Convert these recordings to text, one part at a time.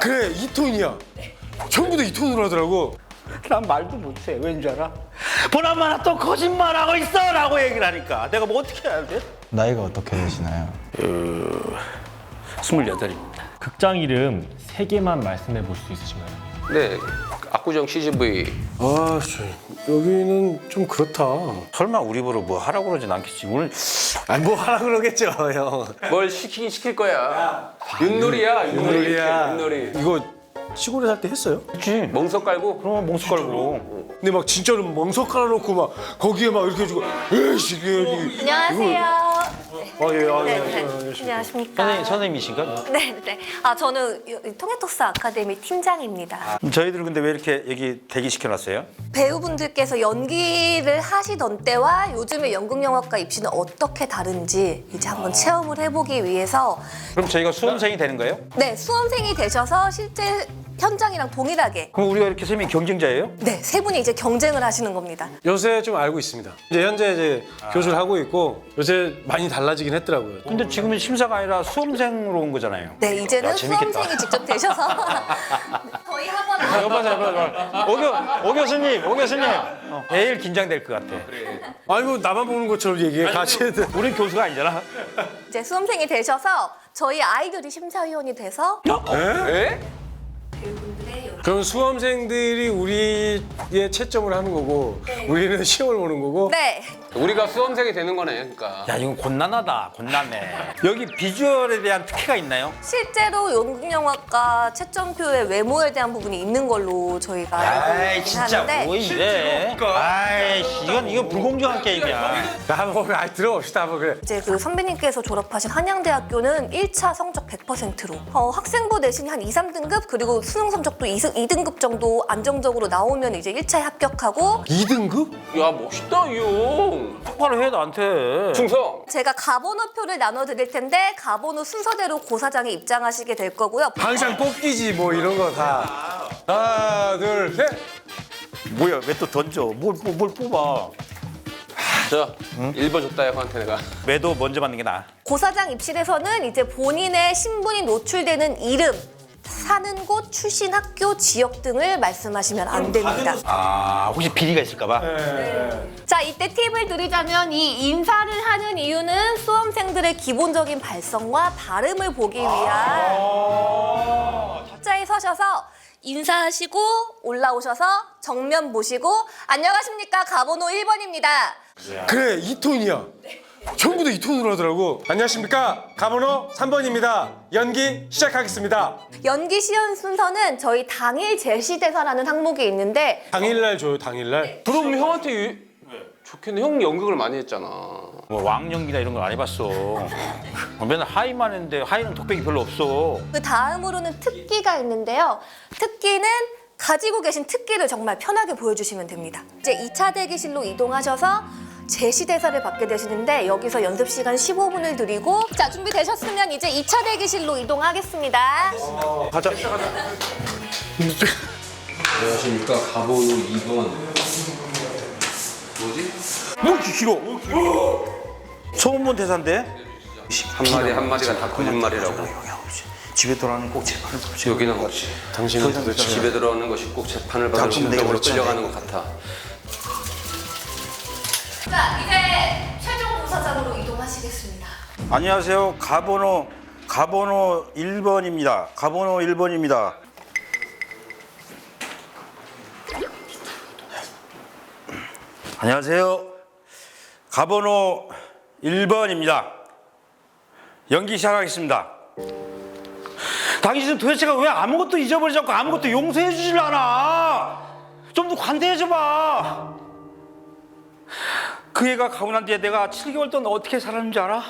그래 이 톤이야. 전부 다이 톤으로 하더라고. 난 말도 못해. 왠 줄 알아? 보나마나 또 거짓말하고 있어! 라고 얘기를 하니까 내가 뭐 어떻게 해야 돼? 나이가 어떻게 되시나요? 28입니다. 극장 이름 세 개만 말씀해 볼 수 있으신가요? 네, 압구정 CGV. 아, 저, 여기는 좀 그렇다. 설마 우리 보러 뭐 하라고 그러진 않겠지. 오늘 아니 뭐 하라 그러겠죠, 형. 뭘 시키긴 시킬 거야. 윷놀이야, 윷놀이. 윷놀이야. 윷놀이. 이거 시골에 살 때 했어요? 그치. 멍석 깔고 그럼 몽수 깔고. 근데 막 진짜로 멍석 깔아놓고 막 거기에 막 이렇게 해주고 에이씨 이게 이게 안녕하세요. 아 예, 아, 네, 예, 네. 예, 예. 안녕하십니까. 선생님, 선생님이신가? 네, 네. 아, 저는 이 통해토스 아카데미 팀장입니다. 저희들은 근데 왜 이렇게 여기 대기시켜놨어요? 배우분들께서 연기를 하시던 때와 요즘의 연극 영화과 입시는 어떻게 다른지 이제 한번 체험을 해보기 위해서 그럼 저희가 수험생이 되는 거예요? 네, 수험생이 되셔서 실제 현장이랑 동일하게 그럼 우리가 이렇게 세 명이 경쟁자예요? 네, 세 분이 이제 경쟁을 하시는 겁니다. 요새 좀 알고 있습니다. 이제 현재 이제 교수를 하고 있고 요새 많이 달라지긴 했더라고요. 근데 지금은 심사가 아니라 수험생으로 온 거잖아요. 네, 이제는 야, 재밌겠다. 수험생이 직접 되셔서 저희 학원 안 여봐서 여봐서 오, 교, 오 교수님, 오 교수님. 어, 제일 긴장될 것 같아. 아니 뭐 나만 보는 것처럼 얘기해 같이 해도. 우리 교수가 아니잖아. 이제 수험생이 되셔서 저희 아이들이 심사위원이 돼서 에? 그럼 수험생들이 우리의 채점을 하는 거고 우리는 시험을 보는 거고 네, 우리가 수험생이 되는 거네, 그러니까. 야, 이건 곤란하다, 곤란해. 여기 비주얼에 대한 특혜가 있나요? 실제로 연극영화과 채점표에 외모에 대한 부분이 있는 걸로 저희가 알고 아이, 있긴 진짜 하는데 뭐 이래. 아이씨, 이건, 이건 불공정한 게임이야. 야, 한번 아, 들어봅시다 한번 그래. 이제 그 선배님께서 졸업하신 한양대학교는 1차 성적 100%로 어, 학생부 내신이 한 2, 3등급 그리고 수능 성적도 2, 2등급 정도 안정적으로 나오면 이제 1차에 합격하고 2등급? 야, 멋있다, 이 형. 똑바로 해, 나한테. 충성. 제가 가번호표를 나눠드릴 텐데 가번호 순서대로 고사장에 입장하시게 될 거고요. 항상 뽑기지 뭐 이런 거 다. 하나 둘 셋. 뭐야, 왜 또 던져? 뭘, 뭘, 뭘 뽑아. 자, 1번 줬다, 형한테 내가. 매도 먼저 받는 게 나아. 고사장 입실에서는 이제 본인의 신분이 노출되는 이름, 사는 곳, 출신 학교, 지역 등을 말씀하시면 안 됩니다. 아, 혹시 비리가 있을까봐? 자, 이때 팁을 드리자면 이 인사를 하는 이유는 수험생들의 기본적인 발성과 발음을 보기 위한 자에 서셔서 인사하시고 올라오셔서 정면 보시고 안녕하십니까 가번호 1번입니다. 그래 이 톤이야. 전부 다 이 톤으로 하더라고. 안녕하십니까 가번호 3번입니다. 연기 시작하겠습니다. 연기 시연 순서는 저희 당일 제시 대사라는 항목이 있는데 당일날 줘요 당일날. 그럼 형한테 이- 좋겠네. 형 연극을 많이 했잖아. 뭐 왕연기나 이런 걸 안 해봤어. 어, 맨날 하이만 했는데 하이는 독백이 별로 없어. 그 다음으로는 특기가 있는데요. 특기는 가지고 계신 특기를 정말 편하게 보여주시면 됩니다. 이제 2차 대기실로 이동하셔서 제시대사를 받게 되시는데 여기서 연습 시간 15분을 드리고 자 준비되셨으면 이제 2차 대기실로 이동하겠습니다. 가자. 안녕하십니까. 가보로 2번. 뭐지? 뭐 이렇게 길어? 처음 본 대사인데? 한 마디 한 마디가 다 거짓말이라고. 집에 돌아가는 꼭 재판을 보지. 여기는 혹시 당신은 도대체 집에 들어오는 것이 꼭 재판을 받을 당신 그랬지. 끌려가는 것 같아. 자 이제 최종 고사장으로 이동하시겠습니다. 안녕하세요. 가번호 가번호 1번입니다. 가번호 1번입니다. 안녕하세요. 가번호 1번입니다. 연기 시작하겠습니다. 당신은 도대체가 왜 아무것도 잊어버리지 않고 아무것도 용서해 주질 않아? 좀 더 관대해져 봐. 그 애가 가고 난 뒤에 내가 7개월 동안 어떻게 살았는지 알아?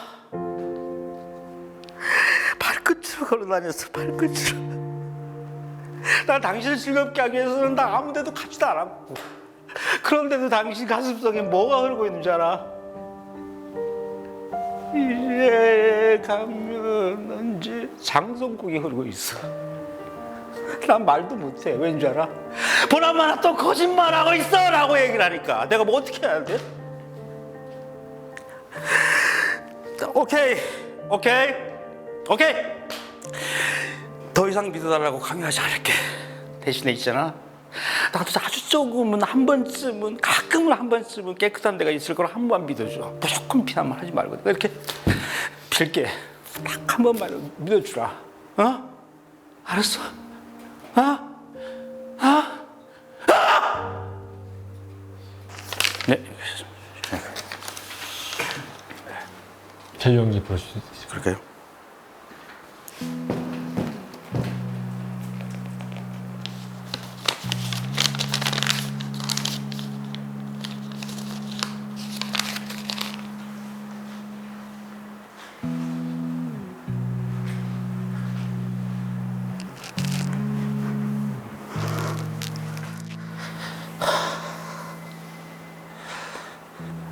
발끝으로 걸어 다녔어 발끝으로 난 당신을 즐겁게 하기 위해서는 나 아무 데도 가지도 않았고 그런데도 당신 가슴속에 뭐가 흐르고 있는지 알아? 이제 가면 언제 장성국이 흐르고 있어 난 말도 못해 왠 줄 알아? 보나마나 또 거짓말하고 있어 라고 얘기를 하니까 내가 뭐 어떻게 해야 돼? 오케이 오케이 오케이 더 이상 믿어달라고 강요하지 않을게. 대신에 있잖아. 나도 아주 조금은 한 번쯤은 가끔은 한 번쯤은 깨끗한 데가 있을 걸 한 번 믿어줘. 무조건 비난만 하지 말고 이렇게 빌게 딱 한 번만 믿어주라. 어? 알았어? 어? 어? 네, 제 연기 보여주실 수 있을까요? 그럴까요?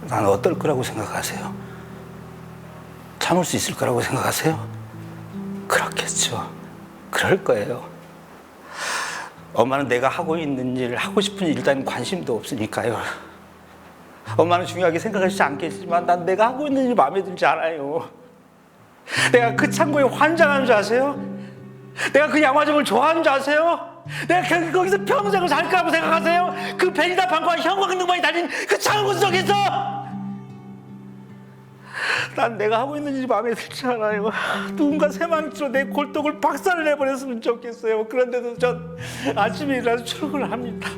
난 어떨 거라고 생각하세요? 참을 수 있을 거라고 생각하세요? 그렇겠죠. 그럴 거예요. 엄마는 내가 하고 있는 일, 하고 싶은 일 일단 관심도 없으니까요. 엄마는 중요하게 생각하지 않겠지만 난 내가 하고 있는 일 마음에 들지 않아요. 내가 그 창고에 환장하는 줄 아세요? 내가 그 양화점을 좋아하는 줄 아세요? 내가 그- 거기서 평생을 살 거라고 생각하세요? 그 베리다판과 형광등만이 달린 그 창고 속에서 난 내가 하고 있는 일이 마음에 들지 않아요. 누군가 새망치로 내 골독을 박살을 내버렸으면 좋겠어요. 그런데도 전 아침에 일어나서 출근을 합니다.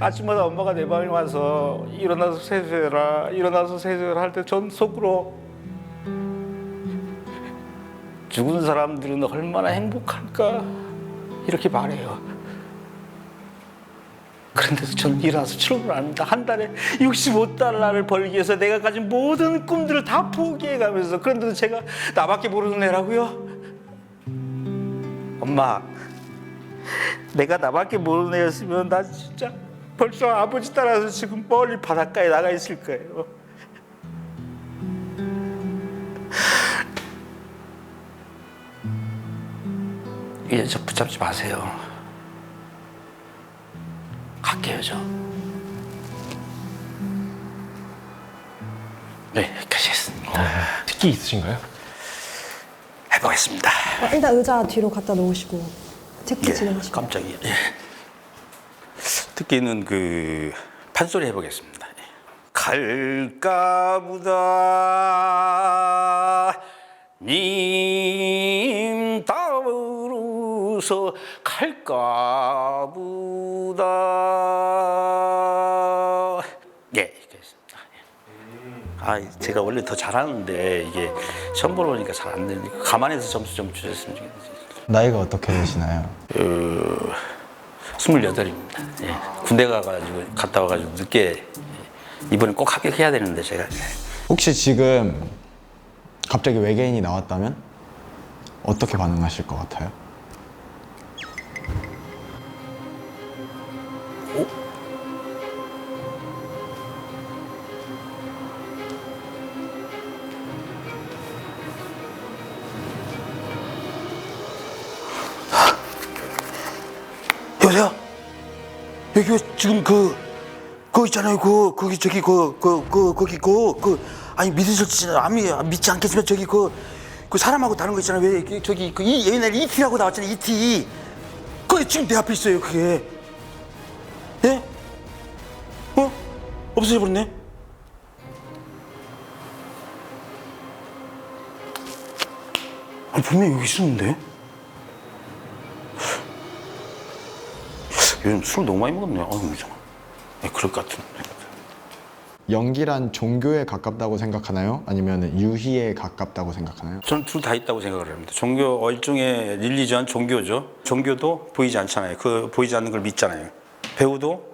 아침마다 엄마가 내 방에 와서 일어나서 세수해라, 일어나서 세수해라 할 때 전 속으로 죽은 사람들은 얼마나 행복할까 이렇게 말해요. 그런데도 저는 일어나서 출근을 합니다. 한 달에 65달러를 벌기 위해서 내가 가진 모든 꿈들을 다 포기해가면서 그런데도 제가 나밖에 모르는 애라고요? 엄마, 내가 나밖에 모르는 애였으면 나 진짜 벌써 아버지 따라서 지금 멀리 바닷가에 나가 있을 거예요. 이제 저 붙잡지 마세요. 갈게요, 저. 네, 가시겠습니다. 특기 있으신가요? 해보겠습니다. 어, 일단 의자 뒤로 갖다 놓으시고 특기 예, 진행하시고 깜짝이야. 예. 듣기는 그 판소리 해보겠습니다. 예. 갈까 보다 님 따르서 갈까보다 예, 그렇습니다. 예. 아, 제가 원래 더 잘하는데 이게 처음 보러 오니까 잘 안 되니까 가만해서 점수 좀 주셨으면 좋겠어요. 나이가 어떻게 되시나요? 그 스물여덟입니다. 예. 군대 가가지고 갔다 와가지고 늦게 예. 이번에 꼭 합격해야 되는데 제가 혹시 지금 갑자기 외계인이 나왔다면 어떻게 반응하실 것 같아요? 여기 지금 그, 그 있잖아요. 그, 거기, 저기, 그, 그, 그, 거기, 그, 그, 아니, 믿으실지, 안 믿, 믿지 않겠지만, 저기, 그, 그 사람하고 다른 거 있잖아요. 왜, 그, 저기, 그, 이, 옛날에 이티라고 나왔잖아요. 이티. 그게 지금 내 앞에 있어요. 그게. 예? 어? 없어져 버렸네? 아니, 분명히 여기 있었는데? 요즘 술 너무 많이 먹었네. 아유, 이상. 네, 그럴 것 같은. 연기란 종교에 가깝다고 생각하나요? 아니면 유희에 가깝다고 생각하나요? 저는 둘 다 있다고 생각을 합니다. 종교 어, 일종의 릴리전 종교죠. 종교도 보이지 않잖아요. 그 보이지 않는 걸 믿잖아요. 배우도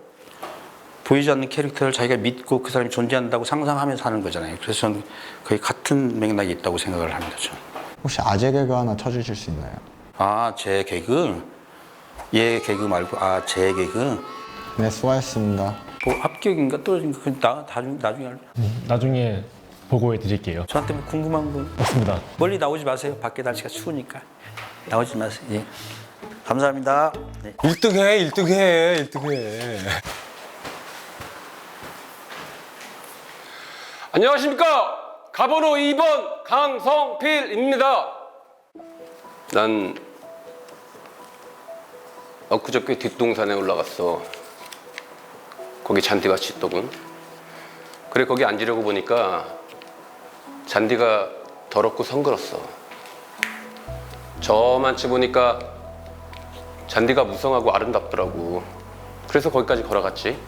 보이지 않는 캐릭터를 자기가 믿고 그 사람이 존재한다고 상상하면서 하는 거잖아요. 그래서 저는 거의 같은 맥락이 있다고 생각을 합니다. 저는. 혹시 아재 개그 하나 쳐주실 수 있나요? 아, 제 개그? 얘 개그 말고 아, 제 개그? 네, 수고하셨습니다. 뭐 합격인가 떨어진가 그 나, 나중에, 나중에 알 음, 나중에 보고해 드릴게요. 저한테 뭐 궁금한 건 없습니다. 멀리 나오지 마세요. 밖에 날씨가 추우니까 나오지 마세요. 예. 감사합니다. 네. 1등 해, 1등 해, 1등 해. 안녕하십니까 가번호 2번 강성필입니다 난 엊그저께 뒷동산에 올라갔어. 거기 잔디밭이 있더군. 그래 거기 앉으려고 보니까 잔디가 더럽고 성그렀어. 저만치 보니까 잔디가 무성하고 아름답더라고. 그래서 거기까지 걸어갔지.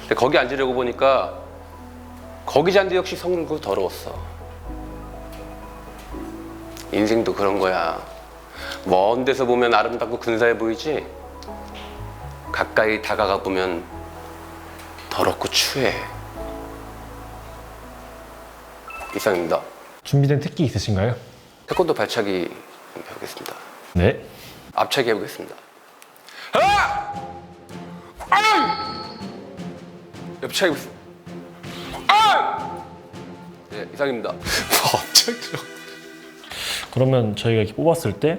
근데 거기 앉으려고 보니까 거기 잔디 역시 성그고 더러웠어. 인생도 그런 거야. 먼 데서 보면 아름답고 근사해 보이지? 가까이 다가가 보면 더럽고 추해. 이상입니다. 준비된 특기 있으신가요? 태권도 발차기 좀 배우겠습니다. 네. 앞차기 해보겠습니다. 아! 아! 옆차기 해보겠습니다. 아! 네, 이상입니다. 갑자기 그러면 저희가 이렇게 뽑았을 때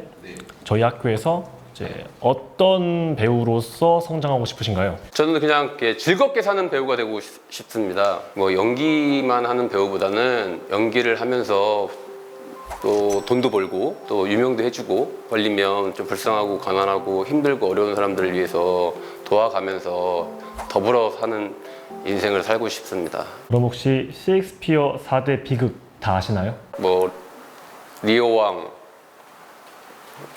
저희 학교에서 이제 어떤 배우로서 성장하고 싶으신가요? 저는 그냥 이렇게 즐겁게 사는 배우가 되고 싶- 싶습니다. 뭐 연기만 하는 배우보다는 연기를 하면서 또 돈도 벌고 또 유명도 해주고 걸리면 좀 불쌍하고 가난하고 힘들고 어려운 사람들을 위해서 도와가면서 더불어 사는 인생을 살고 싶습니다. 그럼 혹시 셰익스피어 4대 비극 다 아시나요? 뭐 리오 왕,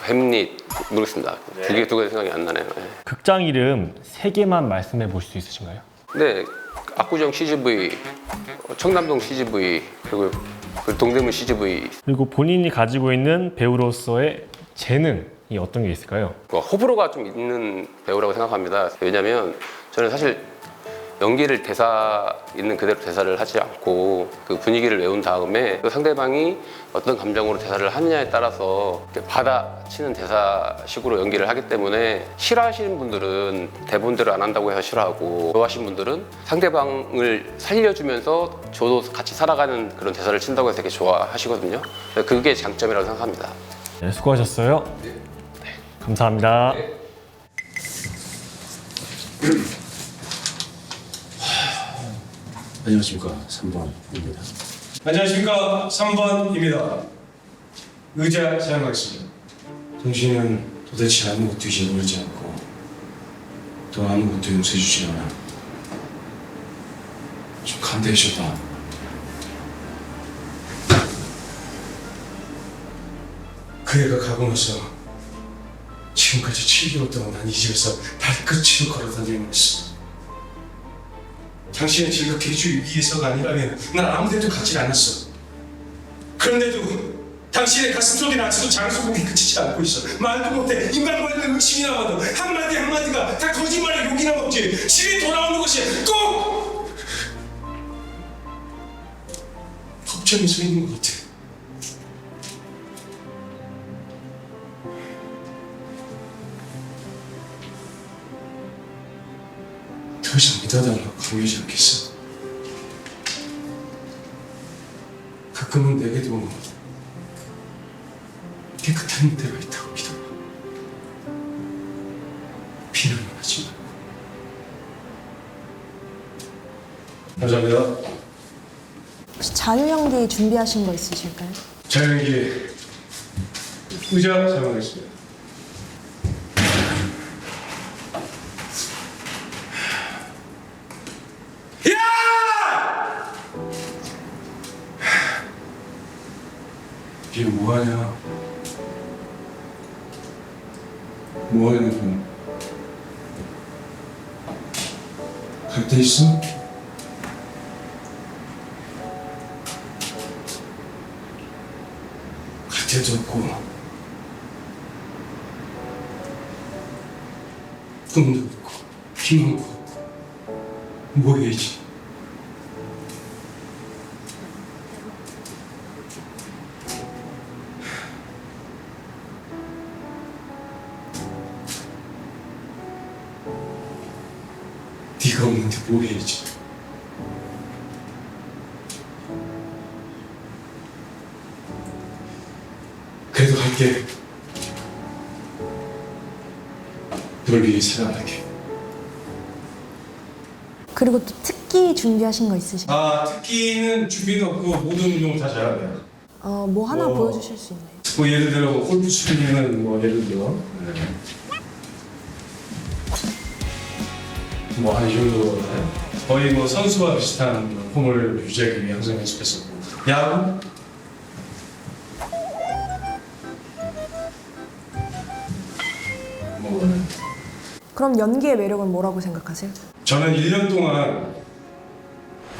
햄릿 모르겠습니다. 두개 두 개 생각이 안 나네요. 네. 극장 이름 세 개만 말씀해 보실 수 있으신가요? 네, 압구정 CGV, 청담동 CGV 그리고 그 동대문 CGV 그리고 본인이 가지고 있는 배우로서의 재능이 어떤 게 있을까요? 뭐 호불호가 좀 있는 배우라고 생각합니다. 왜냐하면 저는 사실 연기를 대사 있는 그대로 대사를 하지 않고 그 분위기를 외운 다음에 그 상대방이 어떤 감정으로 대사를 하느냐에 따라서 받아치는 대사식으로 연기를 하기 때문에 싫어하시는 분들은 대본대로 안 한다고 해서 싫어하고 좋아하시는 분들은 상대방을 살려주면서 저도 같이 살아가는 그런 대사를 친다고 해서 되게 좋아하시거든요. 그게 장점이라고 생각합니다. 네, 수고하셨어요. 네, 감사합니다. 안녕하십니까 3번입니다. 안녕하십니까 3번입니다. 의자 사용하겠습니다. 당신은 도대체 아무것도 잊어버리지 않고 또 아무것도 용서해주지 않아. 좀 감대해줬다. 그 애가 가고 나서 지금까지 7개월 동안 난 이 집에서 발끝으로 걸어다니고 있어. 당신을 즐겁게 해주기 위해서가 아니라면 난 아무 데도 가지 않았어. 그런데도 당신의 가슴 속에 낮춰도 장수곡이 그치지 않고 있어. 말도 못해. 인간과는 의심이 남아도 한마디 한마디가 다 거짓말에 욕이나 먹지. 집에 돌아오는 것이 꼭 법정에 서 있는 것 같아. 믿어달라고 강요하지 않겠어. 가끔은 내게도 깨끗한 때가 있다고 믿어봐. 비난은 하지 마. 감사합니다. 혹시 자유 연기 준비하신 거 있으실까요? 자연기 의자 사용하겠습니다. 뭐하냐? 뭐하냐고? 갈데 있어? 갈 데도 없고 꿈도 없고 희망도 없고 뭐 해야지 해야지 그래도 갈게 널 위해 살아갈게 그리고 또 특기 준비하신 거 있으실까요? 아 특기는 준비도 없고 모든 운동 다 잘하네요 어, 뭐 하나 어. 보여주실 수 있나요? 뭐 예를 들어 뭐 골프 스윙은 뭐 예를 들어 뭐 한 이 정도 거의 뭐 선수와 비슷한 폼을 유지하기 위해 항상 연습했었고 야구 뭐 그럼 연기의 매력은 뭐라고 생각하세요? 저는 1년 동안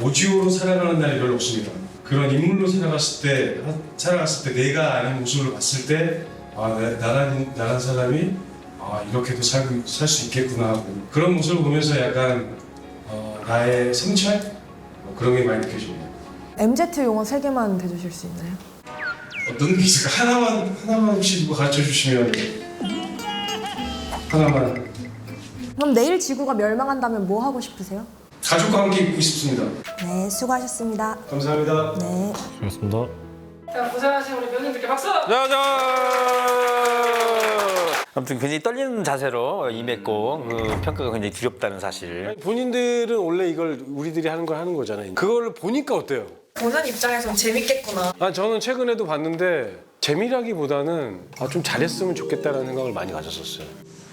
오지오로 살아가는 날이 별로 없습니다. 그런 인물로 살아갔을 때, 하- 살아갔을 때 내가 아닌 모습을 봤을 때, 아, 나, 나란, 나란 사람이 아, 이렇게도 살고, 살수 있겠구나 하고 그런 모습을 보면서 약간 어, 나의 성찰? 뭐 그런 게 많이 느껴집니다. MZ 용어 세 개만 대주실 수 있나요? 어떤 게 있을까? 하나만, 하나만 혹시 누가 가르쳐 주시면 하나만 그럼 내일 지구가 멸망한다면 뭐 하고 싶으세요? 가족과 함께 있고 싶습니다. 네, 수고하셨습니다. 감사합니다. 네. 수고하셨습니다. 자, 고생하신 우리 배우님들께 박수! 아무튼 굉장히 떨리는 자세로 임했고 그 평가가 굉장히 두렵다는 사실. 본인들은 원래 이걸 우리들이 하는 걸 하는 거잖아요. 그걸 보니까 어때요? 보는 입장에선 재밌겠구나. 아 저는 최근에도 봤는데 재미라기보다는 아, 좀 잘했으면 좋겠다라는 생각을 많이 가졌었어요.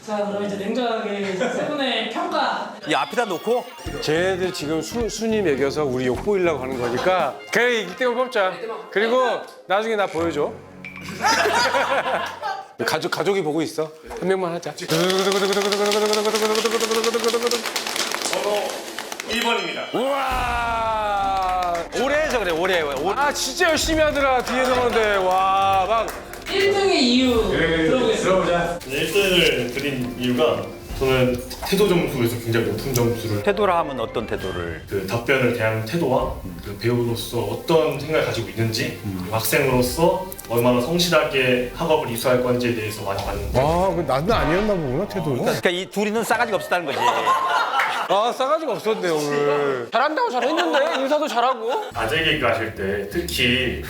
자, 그럼 이제 냉정하게 세 분의 평가 이 앞에다 놓고 쟤네들 지금 수, 순위 매겨서 우리 욕 보이려고 하는 거니까 그래 이때만 뽑자. 그리고 나중에 나 보여줘. 가족 가족이 보고 있어. 한 명만 하자. 1번입니다. 우와. 오래 해서 그래 오래. 아 진짜 열심히 하더라 뒤에 서는데 와막 1등의 이유 들어보겠습니다. 1등을 드린 이유가 저는 태도 점수에서 굉장히 높은 점수를 태도라 하면 어떤 태도를? 그 답변을 대한 태도와 그 배우로서 어떤 생각을 가지고 있는지 그리고 학생으로서 얼마나 성실하게 학업을 이수할 건지에 대해서 많이 봤는데 아, 그 나는 아니었나 보구나 태도가. 그러니까 이 둘이는 싸가지가 없었다는 거지. 아 싸가지가 없었네 오늘. 잘한다고 잘했는데 인사도 잘하고 아재 개그 하실 때 특히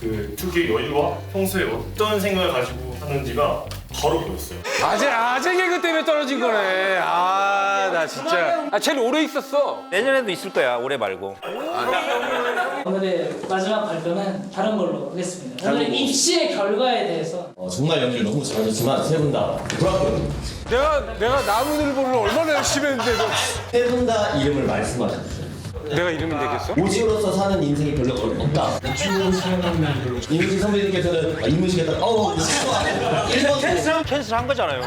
그 특유의 여유와 평소에 어떤 생각을 가지고 하는지가 바로 보였어요. 아재 아재 개그 때문에 떨어진 거네. 아 나 진짜. 아 제일 오래 있었어 내년에도 있을 거야 올해 말고. 오늘의 마지막 발표는 다른 걸로 하겠습니다. 오늘 입시의 결과에 대해서 어, 정말 연기를 너무 잘하셨지만 세 분 다 불합격. 내가 내가 나무늘보를 얼마나 열심히 했는데 세분 다 이름을 말씀하셨어요. 내가 이름이 되겠어? 오지로서 사는 인생이 별로 없다. 이문식 선배님께서는 아, 이문식에다 어우 일본 캔슬 캔슬 한 거잖아요.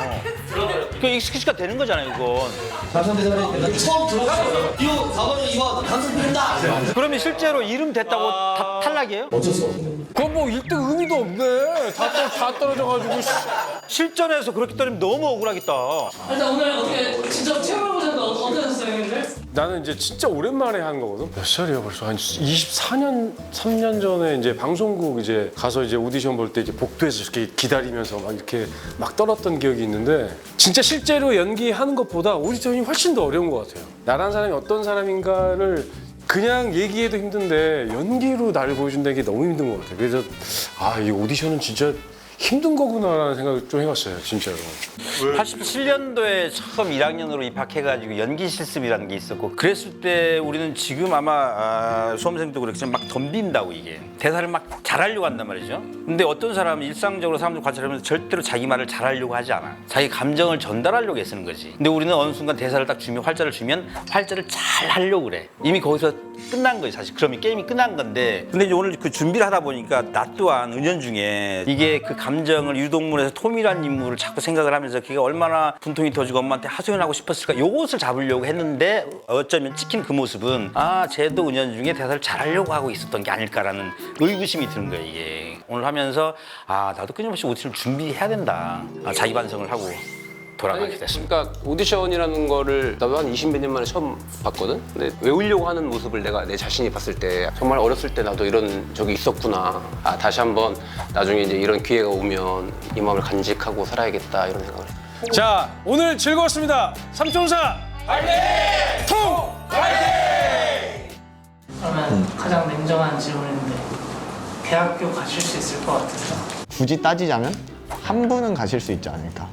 그 익스큐즈가 되는 거잖아요 이건. 강선대 선배님께서 처음 들어가서 이거 4번은 이거 당선된다. 그러면 실제로 이름 됐다고 다 탈락이에요? 어쩔 수가 없는 겁니다. 그건 뭐 1등 의미도 없네. 다, 떨, 다 떨어져가지고. 씨. 실전에서 그렇게 떨리면 너무 억울하겠다. 일단 오늘 어떻게 직접 체험해보셨는데 어- 어떠셨어요, 형님들? 나는 이제 진짜 오랜만에 하는 거거든. 몇 살이야 벌써 한 24년, 3년 전에 이제 방송국 이제 가서 이제 오디션 볼 때 이제 복도에서 이렇게 기다리면서 막 이렇게 막 떨었던 기억이 있는데 진짜 실제로 연기하는 것보다 오디션이 훨씬 더 어려운 것 같아요. 나란 사람이 어떤 사람인가를 그냥 얘기해도 힘든데 연기로 나를 보여준다는 게 너무 힘든 것 같아요. 그래서 아 이 오디션은 진짜 힘든 거구나라는 생각을 좀 해봤어요, 진짜로. 87년도에 처음 1학년으로 입학해가지고 연기 실습이라는 게 있었고 그랬을 때 우리는 지금 아마 아, 수험생도 그렇지만 막 덤빈다고 이게. 대사를 막 잘하려고 한단 말이죠. 근데 어떤 사람은 일상적으로 사람들 관찰하면서 절대로 자기 말을 잘하려고 하지 않아. 자기 감정을 전달하려고 애쓰는 거지. 근데 우리는 어느 순간 대사를 딱 주면 활자를 주면 활자를 잘 하려고 그래. 이미 거기서 끝난 거지 사실. 그러면 게임이 끝난 건데. 근데 이제 오늘 그 준비를 하다 보니까 나 또한 은연중에 이게 그 감정을 유동물에서 톰이라는 인물을 자꾸 생각을 하면서 그게 얼마나 분통이 터지고 엄마한테 하소연하고 싶었을까 요것을 잡으려고 했는데 어쩌면 찍힌 그 모습은 아 쟤도 은연중에 대사를 잘하려고 하고 있었던 게 아닐까라는 의구심이 드는 거예요 이게. 오늘 하면서 아 나도 끊임없이 오디션을 준비해야 된다. 아, 자기 반성을 하고 돌아가게 됐습니다 그러니까 오디션이라는 거를 나도 한 20몇 년 만에 처음 봤거든. 근데 외우려고 하는 모습을 내가 내 자신이 봤을 때 정말 어렸을 때 나도 이런 적이 있었구나. 아 다시 한번 나중에 이제 이런 기회가 오면 이 마음을 간직하고 살아야겠다 이런 생각을. 했어요. 자, 오늘 즐거웠습니다. 삼총사 화이팅! 통! 그러면 가장 냉정한 질문인데 대학교 가실 수 있을 것 같으세요? 굳이 따지자면 한 분은 가실 수 있지 않을까.